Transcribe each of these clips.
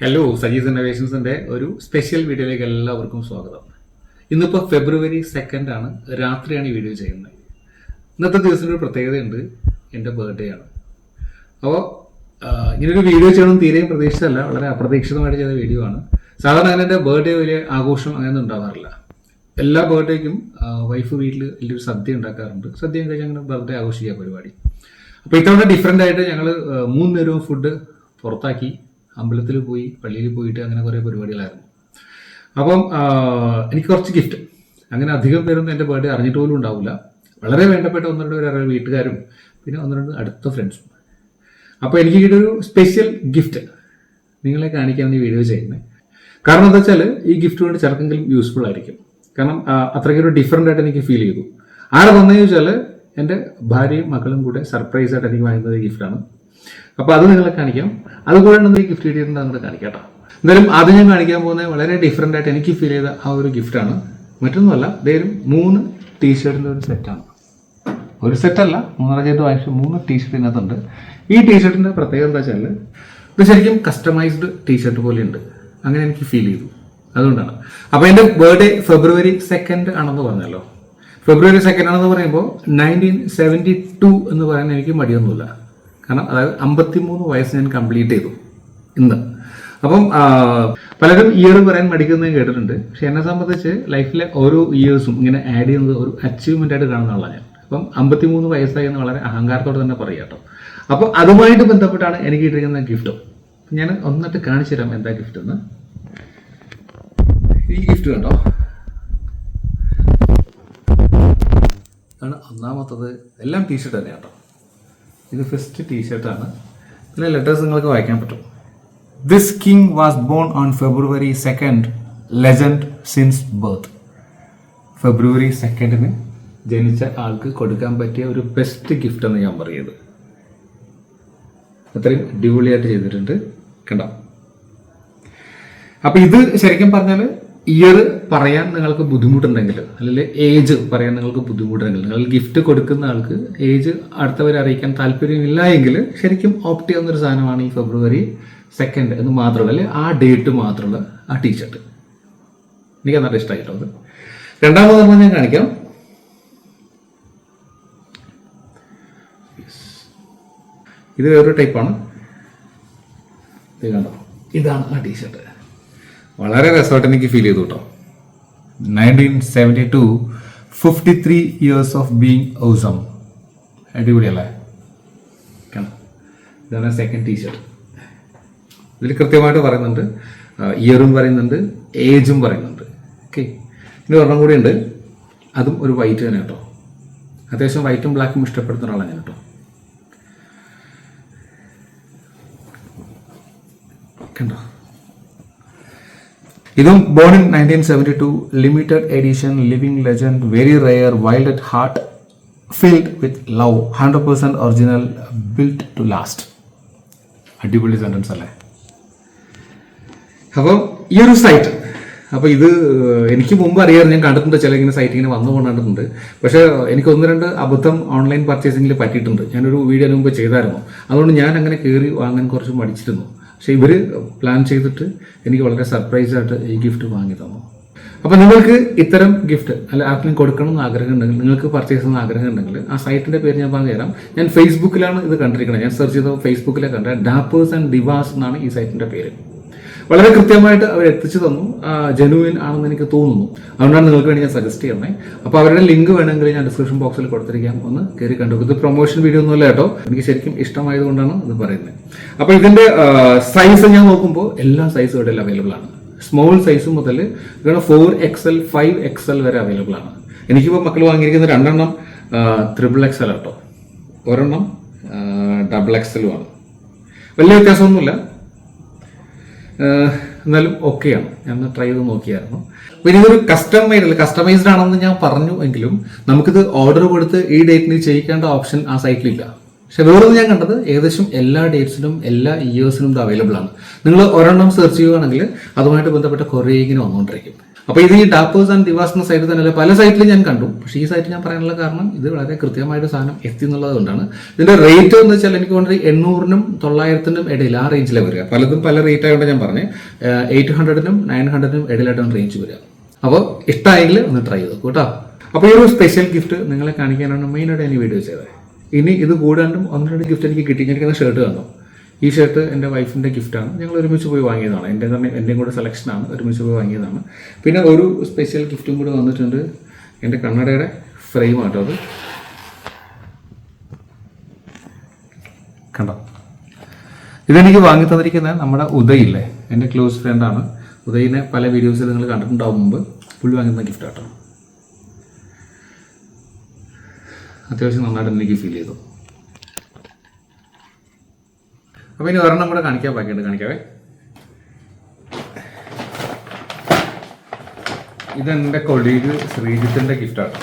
Hello Saji's ഇന്നോവേഷൻസിന്റെ ഒരു special വീഡിയോയിലേക്ക് എല്ലാവർക്കും സ്വാഗതം. ഇന്നിപ്പോൾ ഫെബ്രുവരി സെക്കൻഡ് ആണ് രാത്രിയാണ് ഈ വീഡിയോ ചെയ്യുന്നത്. ഇന്നത്തെ ദിവസത്തിന് ഒരു പ്രത്യേകതയുണ്ട് എന്റെ ബർത്ത്ഡേ ആണ്. അപ്പോൾ ഇങ്ങനൊരു വീഡിയോ ചെയ്യണം തീരെയും പ്രതീക്ഷിച്ചതല്ല വളരെ അപ്രതീക്ഷിതമായിട്ട് ചെയ്ത വീഡിയോ ആണ്. സാധാരണ അങ്ങനെ എന്റെ ബർത്ത്ഡേ വലിയ ആഘോഷം അങ്ങനെയൊന്നും ഉണ്ടാവാറില്ല. എല്ലാ ബർത്ത്ഡേക്കും വൈഫ് വീട്ടിൽ വലിയൊരു സദ്യ ഉണ്ടാക്കാറുണ്ട്. സദ്യ കഴിഞ്ഞ് അങ്ങനെ ബർത്ത്ഡേ ആഘോഷിക്കുക പരിപാടി. അപ്പോൾ ഇത്തവണ ഡിഫറെന്റ് ആയിട്ട് ഞങ്ങൾ മൂന്ന് നേരവും ഫുഡ് പുറത്താക്കി. അമ്പലത്തിൽ പോയി പള്ളിയിൽ പോയിട്ട് അങ്ങനെ കുറേ പരിപാടികളായിരുന്നു. അപ്പം എനിക്ക് കുറച്ച് ഗിഫ്റ്റ് അങ്ങനെ അധികം പേരൊന്നും എന്റെ ബർത്ത്ഡേ അറിഞ്ഞിട്ട് പോലും ഉണ്ടാവില്ല വളരെ വേണ്ടപ്പെട്ട ഒന്ന് രണ്ട് പേര് വീട്ടുകാരും പിന്നെ ഒന്ന് രണ്ട് അടുത്ത ഫ്രണ്ട്സും അപ്പോൾ എനിക്ക് കിട്ടിയൊരു സ്പെഷ്യൽ ഗിഫ്റ്റ് നിങ്ങളെ കാണിക്കാൻ ഈ വീഡിയോ ചെയ്യുന്നത് കാരണം എന്താ വെച്ചാൽ ഈ ഗിഫ്റ്റ് കൊണ്ട് ചിലർക്കെങ്കിലും യൂസ്ഫുൾ ആയിരിക്കും. കാരണം അത്രയ്ക്ക് അത്രയ്ക്കൊരു ഡിഫറെന്റ് ആയിട്ട് എനിക്ക് ഫീൽ ചെയ്തു. ആരെ വന്നതെന്ന് വെച്ചാൽ എന്റെ ഭാര്യയും മക്കളും കൂടെ സർപ്രൈസ് ആയിട്ട് എനിക്ക് വാങ്ങുന്നത് ഗിഫ്റ്റാണ് അപ്പോൾ അത് നിങ്ങളെ കാണിക്കാം. അതുകൂടെ ഈ ഗിഫ്റ്റ് കിട്ടിയിട്ടുണ്ട് അങ്ങോട്ട് കാണിക്കാം എന്തായാലും ആദ്യം ഞാൻ കാണിക്കാൻ പോകുന്നത് വളരെ ഡിഫറെന്റ് ആയിട്ട് എനിക്ക് ഫീൽ ചെയ്ത ആ ഒരു ഗിഫ്റ്റാണ് മറ്റൊന്നുമല്ല ഇതേലും മൂന്ന് ടീഷർട്ടിന്റെ ഒരു സെറ്റാണ് ഒരു സെറ്റല്ല മൂന്നര ചെയ്ത് വാങ്ങിച്ച മൂന്ന് ടീഷർട്ട് ഇതിനകത്തുണ്ട്. ഈ ടീഷർട്ടിന്റെ പ്രത്യേകത എന്താ വെച്ചാൽ ഇത് ശരിക്കും കസ്റ്റമൈസ്ഡ് ടീഷർട്ട് പോലെയുണ്ട് അങ്ങനെ എനിക്ക് ഫീൽ ചെയ്തു. അതുകൊണ്ടാണ്. അപ്പോൾ എന്റെ ബർത്ത്ഡേ ഫെബ്രുവരി സെക്കൻഡ് ആണെന്ന് പറഞ്ഞല്ലോ. ഫെബ്രുവരി സെക്കൻഡ് ആണെന്ന് പറയുമ്പോൾ നയന്റീൻ സെവന്റി ടു എന്ന് പറയാൻ എനിക്ക് മടിയൊന്നുമില്ല. കാരണം അതായത് അമ്പത്തിമൂന്ന് വയസ്സ് ഞാൻ കംപ്ലീറ്റ് ചെയ്തു ഇന്ന്. അപ്പം പലരും ഇയർ പറയാൻ മടിക്കുന്നത് കേട്ടിട്ടുണ്ട്. പക്ഷെ എന്നെ സംബന്ധിച്ച് ലൈഫിലെ ഓരോ ഇയേഴ്സും ഇങ്ങനെ ആഡ് ചെയ്യുന്നത് ഒരു അച്ചീവ്മെന്റ് ആയിട്ട് കാണുന്ന ആളാണ് ഞാൻ. അപ്പം അമ്പത്തിമൂന്ന് വയസ്സായി എന്ന് വളരെ അഹങ്കാരത്തോടെ തന്നെ പറയാം കേട്ടോ. അപ്പോൾ അതുമായിട്ട് ബന്ധപ്പെട്ടാണ് എനിക്ക് കിട്ടിയിരിക്കുന്ന ഗിഫ്റ്റ് ഞാൻ ഒന്നിട്ട് കാണിച്ചു തരാം എന്താ ഗിഫ്റ്റ് എന്ന്. ഈ ഗിഫ്റ്റ് കണ്ടോ? ആണ് ഒന്നാമത്തത്. എല്ലാം ടീഷർട്ട് തന്നെ കേട്ടോ. ഇത് ഫസ്റ്റ് ടീഷർട്ടാണ് ഇതിലെ ലെറ്റേഴ്സ് നിങ്ങൾക്ക് വായിക്കാൻ പറ്റും. This king was born on February second legend since birth February സെക്കൻഡിന് ജനിച്ച ആൾക്ക് കൊടുക്കാൻ പറ്റിയ ഒരു ബെസ്റ്റ് ഗിഫ്റ്റ് എന്ന് ഞാൻ പറയുന്നത്. അത്രയും അടിപൊളിയായിട്ട് ചെയ്തിട്ടുണ്ട്. കണ്ടോ? അപ്പൊ ഇത് ശരിക്കും പറഞ്ഞാൽ ഇയർ പറയാൻ നിങ്ങൾക്ക് ബുദ്ധിമുട്ടുണ്ടെങ്കിൽ അല്ലെങ്കിൽ ഏജ് പറയാൻ നിങ്ങൾക്ക് ബുദ്ധിമുട്ടുണ്ടെങ്കിൽ നിങ്ങൾ ഗിഫ്റ്റ് കൊടുക്കുന്ന ആൾക്ക് ഏജ് അടുത്തവരെ അറിയിക്കാൻ താല്പര്യമില്ല എങ്കിൽ ശരിക്കും ഓപ്റ്റ് ചെയ്യുന്ന ഒരു സാധനമാണ് ഈ ഫെബ്രുവരി സെക്കൻഡ് എന്ന് മാത്രമല്ല അല്ലെ ആ ഡേറ്റ് മാത്രമുള്ള ആ ടീഷർട്ട് എനിക്ക് നല്ല ഇഷ്ടമായിട്ടോ അത്. നമ്മൾ ഞാൻ കാണിക്കാം. ഇത് വേറൊരു ടൈപ്പാണ് ഇത് കണ്ടോ? ഇതാണ് ആ ടീഷർട്ട് വളരെ രസമായിട്ട് എനിക്ക് ഫീൽ ചെയ്തു കേട്ടോ nineteen seventy two fifty three years of being awesome അടിപൊളിയല്ലേ ഇതാണ് സെക്കൻഡ് ടീഷർട്ട് ഇതിൽ കൃത്യമായിട്ട് പറയുന്നുണ്ട് ഇയറും പറയുന്നുണ്ട് ഏജും പറയുന്നുണ്ട്. ഓക്കെ ഇനി ഒരെണ്ണം കൂടി ഉണ്ട്. അതും ഒരു വൈറ്റ് തന്നെ കേട്ടോ അത്യാവശ്യം വൈറ്റും ബ്ലാക്കും ഇഷ്ടപ്പെടുന്ന ഒരാളാണ് ഞാൻ കേട്ടോ കണ്ടോ? ഇതും born in nineteen seventy two limited edition living legend very rare wild at heart filled with love hundred percent original build to last അടിപൊളി സെന്റൻസ് അല്ലേ? അപ്പോൾ ഈ ഒരു സൈറ്റ് അപ്പോൾ ഇത് എനിക്ക് മുമ്പ് അറിയാറ് ഞാൻ കണ്ടിട്ടുണ്ട് ചില ഇങ്ങനെ സൈറ്റ് ഇങ്ങനെ വന്നു കൊണ്ടിട്ടുണ്ട്. പക്ഷേ എനിക്ക് ഒന്ന് രണ്ട് അബദ്ധം ഓൺലൈൻ പർച്ചേസിങ്ങിൽ പറ്റിയിട്ടുണ്ട്. ഞാനൊരു വീഡിയോ മുമ്പ് ചെയ്തായിരുന്നു. അതുകൊണ്ട് ഞാൻ അങ്ങനെ കയറി വാങ്ങാൻ കുറച്ച് മടിച്ചിരുന്നു. പക്ഷേ ഇവർ പ്ലാൻ ചെയ്തിട്ട് എനിക്ക് വളരെ സർപ്രൈസ് ആയിട്ട് ഈ ഗിഫ്റ്റ് വാങ്ങി തന്നു. അപ്പോൾ നിങ്ങൾക്ക് ഇത്തരം ഗിഫ്റ്റ് അല്ല ആർക്കെങ്കിലും കൊടുക്കണം എന്ന് ആഗ്രഹം ഉണ്ടെങ്കിൽ നിങ്ങൾക്ക് പർച്ചേസ് ചെയ്യുന്ന ആഗ്രഹം ഉണ്ടെങ്കിൽ ആ സൈറ്റിന്റെ പേര് ഞാൻ പറഞ്ഞു തരാം. ഞാൻ ഫേസ്ബുക്കിലാണ് ഇത് കണ്ടിരിക്കുന്നത്. ഞാൻ സെർച്ച് ചെയ്ത ഫേസ്ബുക്കിലെ കണ്ട ഡാപ്പേഴ്സ് ആൻഡ് ഡിവാസ് എന്നാണ് ഈ സൈറ്റിന്റെ പേര്. വളരെ കൃത്യമായിട്ട് അവർ എത്തിച്ചു തന്നു. ജനുവിൻ ആണെന്ന് എനിക്ക് തോന്നുന്നു. അതുകൊണ്ടാണ് നിങ്ങൾക്ക് വേണ്ടി ഞാൻ സജസ്റ്റ് ചെയ്യുന്നത് അപ്പോൾ അവരുടെ ലിങ്ക് വേണമെങ്കിൽ ഞാൻ ഡിസ്ക്രിപ്ഷൻ ബോക്സിൽ കൊടുത്തിരിക്കാം. ഒന്ന് കയറി കണ്ടു. ഇത് പ്രൊമോഷൻ വീഡിയോ ഒന്നുമല്ല കേട്ടോ. എനിക്ക് ശരിക്കും ഇഷ്ടമായതുകൊണ്ടാണ് ഇത് പറയുന്നത് അപ്പോൾ ഇതിന്റെ സൈസ് ഞാൻ നോക്കുമ്പോൾ എല്ലാ സൈസും ഇവിടെ അവൈലബിൾ ആണ്. സ്മോൾ സൈസ് മുതൽ ഇവിടെ four X L five X L വരെ അവൈലബിൾ ആണ്. എനിക്കിപ്പോൾ മക്കൾ വാങ്ങിയിരിക്കുന്ന രണ്ടെണ്ണം ത്രിബിൾ എക്സ് എൽ കേട്ടോ ഒരെണ്ണം ഡബിൾ എക്സ് എല്ലുമാണ് വലിയ വ്യത്യാസമൊന്നുമില്ല. എന്നാലും ഓക്കെയാണ് ഞാൻ ട്രൈ ചെയ്ത് നോക്കിയായിരുന്നു. പിന്നെ ഇതൊരു കസ്റ്റമൈഡ് അല്ല കസ്റ്റമൈസ്ഡ് ആണെന്ന് ഞാൻ പറഞ്ഞു എങ്കിലും നമുക്കിത് ഓർഡർ കൊടുത്ത് ഈ ഡേറ്റിന് ചെയ്യിക്കേണ്ട ഓപ്ഷൻ ആ സൈറ്റിലില്ല പക്ഷെ വേറൊന്ന് ഞാൻ കണ്ടത് ഏകദേശം എല്ലാ ഡേറ്റ്സിനും എല്ലാ ഇയേഴ്സിനും ഇത് അവൈലബിൾ ആണ്. നിങ്ങൾ ഒരെണ്ണം സെർച്ച് ചെയ്യുകയാണെങ്കിൽ അതുമായിട്ട് ബന്ധപ്പെട്ട കുറേ ഇങ്ങനെ വന്നുകൊണ്ടിരിക്കും. അപ്പോൾ ഇത് ഈ ഡാപ്പേഴ്സ് ആൻഡ് ദിവാസ് എന്ന സൈറ്റ് തന്നെ പല സൈറ്റിലും ഞാൻ കണ്ടു. പക്ഷേ ഈ സൈറ്റ് ഞാൻ പറയാനുള്ള കാരണം ഇത് വളരെ കൃത്യമായിട്ട് സാധനം എത്തി എന്നുള്ളത് കൊണ്ടാണ്. ഇതിന്റെ റേറ്റ് എന്ന് വെച്ചാൽ എനിക്ക് തോന്നുന്നത് എണ്ണൂറിനും തൊള്ളായിരത്തിനും ഇടയിൽ ആ റേഞ്ചിലെ വരിക. പലതും പല റേറ്റ് ആയതുകൊണ്ട് ഞാൻ പറഞ്ഞു എയ്റ്റ് ഹൺഡ്രഡിനും നയൻ ഹൺഡ്രഡിനും ഇടയിലായിട്ടാണ് റേഞ്ച് വരിക. അപ്പോൾ ഇഷ്ടമായെങ്കിൽ ഒന്ന് ട്രൈ ചെയ്തു കേട്ടോ. അപ്പോൾ ഈ ഒരു സ്പെഷ്യൽ ഗിഫ്റ്റ് നിങ്ങളെ കാണിക്കാനാണ് മെയിനായിട്ട് ഞാൻ വീഡിയോ ചെയ്തത്. ഇനി ഇത് കൂടാണ്ടും ഒന്ന് രണ്ട് ഗിഫ്റ്റ് എനിക്ക് കിട്ടി. ഷർട്ട് കണ്ടോ. ഈ ഷർട്ട് എന്റെ വൈഫിന്റെ ഗിഫ്റ്റാണ്. ഞങ്ങൾ ഒരുമിച്ച് പോയി വാങ്ങിയതാണ്. എന്റെ തന്നെ എന്റെയും കൂടെ സെലക്ഷനാണ്. ഒരുമിച്ച് പോയി വാങ്ങിയതാണ്. പിന്നെ ഒരു സ്പെഷ്യൽ ഗിഫ്റ്റും കൂടെ വന്നിട്ടുണ്ട്. എന്റെ കണ്ണടയുടെ ഫ്രെയിം ആട്ടോ അത്. കണ്ടോ? ഇതെനിക്ക് വാങ്ങി തന്നിരിക്കുന്ന നമ്മുടെ ഉദയില്ലേ? എന്റെ ക്ലോസ് ഫ്രണ്ടാണ് ഉദയിനെ പല വീഡിയോസിൽ നിങ്ങൾ കണ്ടിട്ടുണ്ടാവും മുമ്പ്. പുള്ളി വാങ്ങുന്ന ഗിഫ്റ്റ് ആട്ടോ. അത്യാവശ്യം നന്നായിട്ട് എനിക്ക് ഫീൽ ചെയ്തു. അപ്പോൾ ഇനി ഒരെണ്ണം കൂടെ കാണിക്കാൻ ബാക്കിയുണ്ട് കാണിക്കാവേ. ഇതെന്റെ കൊളീഗ് ശ്രീജിത്തിന്റെ ഗിഫ്റ്റാണ്.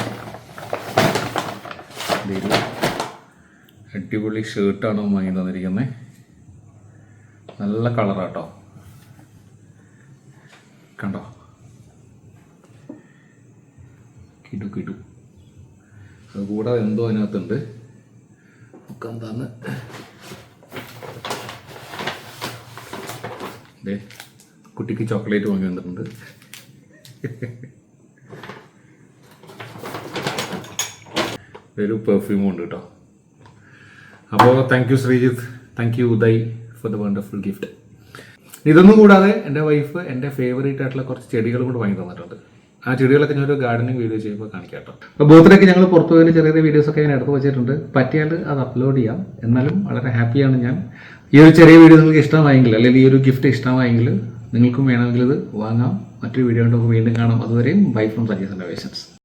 ഇതൊരു അടിപൊളി ഷർട്ടാണ് വാങ്ങി തന്നിരിക്കുന്നത് നല്ല കളറാട്ടോ. കണ്ടോ? കിടു കിടു. അതുകൂടാതെ എന്തോ അതിനകത്തുണ്ട്. ഒക്കെ എന്താന്ന്. ദേ കുട്ടിക്ക് ചോക്ലേറ്റ് വാങ്ങി വന്നിട്ടുണ്ട് ഒരു പെർഫ്യൂമും ഉണ്ട് കേട്ടോ. അപ്പോൾ thank you Sreejith thank you Uday for the wonderful gift ഇതൊന്നും കൂടാതെ എന്റെ വൈഫ് എന്റെ ഫേവറേറ്റ് ആയിട്ടുള്ള കുറച്ച് ചെടികൾ കൂടെ വാങ്ങി തന്നിട്ടുണ്ട്. ആ ചെടികളൊക്കെ ഞാനൊരു ഗാർഡനിങ് വീഡിയോ ചെയ്യുമ്പോൾ കാണിക്കാം കേട്ടോ. അപ്പോൾ ബർത്ത്ഡേക്ക് ഞങ്ങൾ പുറത്തു പോയി ചെറിയ ചെറിയ വീഡിയോസ് ഒക്കെ ഞാൻ എടുത്ത് വെച്ചിട്ടുണ്ട്. പറ്റിയാൽ അത് അപ്ലോഡ് ചെയ്യാം. എന്നാലും വളരെ ഹാപ്പിയാണ് ഞാൻ. ഈ ഒരു ചെറിയ വീഡിയോ നിങ്ങൾക്ക് ഇഷ്ടമായെങ്കിൽ അല്ലെങ്കിൽ ഈ ഒരു ഗിഫ്റ്റ് ഇഷ്ടമായെങ്കിൽ നിങ്ങൾക്കും വേണമെങ്കിൽ ഇത് വാങ്ങാം. മറ്റൊരു വീഡിയോ കൊണ്ട് വീണ്ടും കാണാം. അതുവരെയും ബൈ ഫ്രം സജീസ് വേഷൻസ്